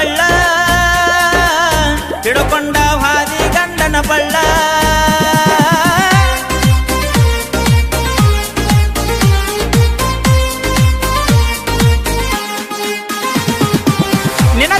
ಬಳ್ಳ ಹಿಡಕೊಂಡ ಭಾರಿ ಗಂಡನ ಬಳ್ಳ. ನಿನ್ನ